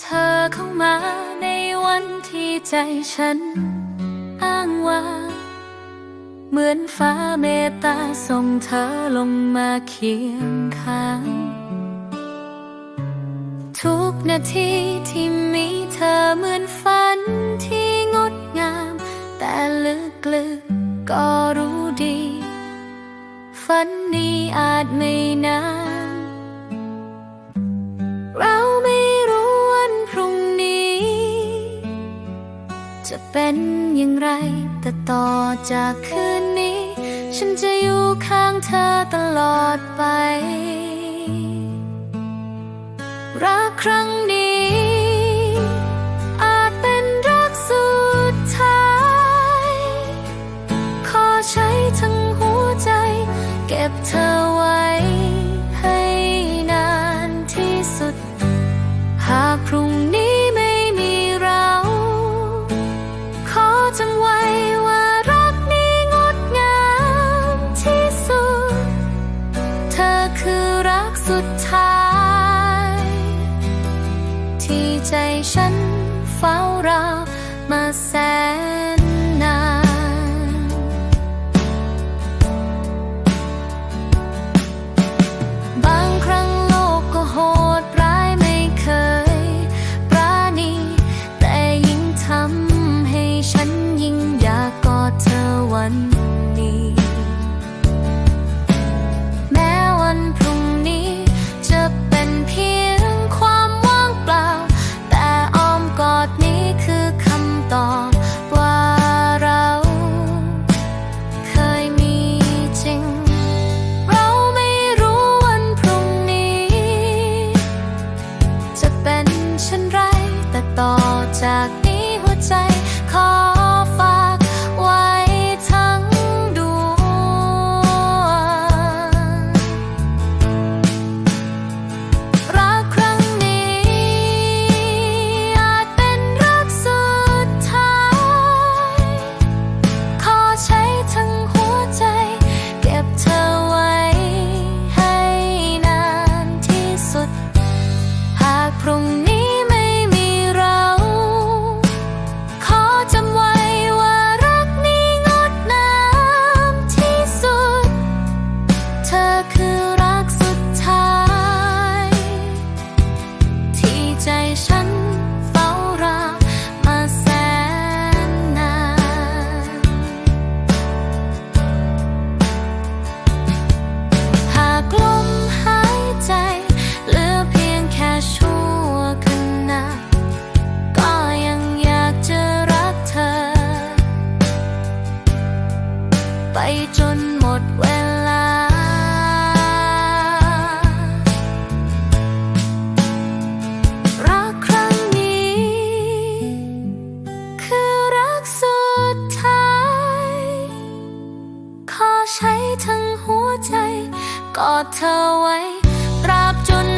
เข้ามาในวันที่ใจฉัน อ้างว่า เหมือนฟ้าเมตตาส่งเธอลงมาเคียงข้าง ทุกนาทีที่มีเธอเหมือนฝันที่งดงาม แต่ลึกๆก็รู้ดี ฝันนี้อาจไม่นาน เป็นอย่างไร แต่ต่อจากคืนนี้ ฉันจะอยู่ข้างเธอตลอดไป รักครั้งนี้ อาจเป็นรักสุดท้าย ขอใช้ทั้งหัวใจ เก็บเธอไว้ ใจฉันเฝ้ารอมาแสนนานบางครั้งโลกก็โหดร้ายไม่เคยปราณีแต่ยิ่งทำให้ฉันยิ่งอยากกอดเธอวันนี้ นี้ ใช้ทั้งหัวใจ กอดเธอไว้ตราบจน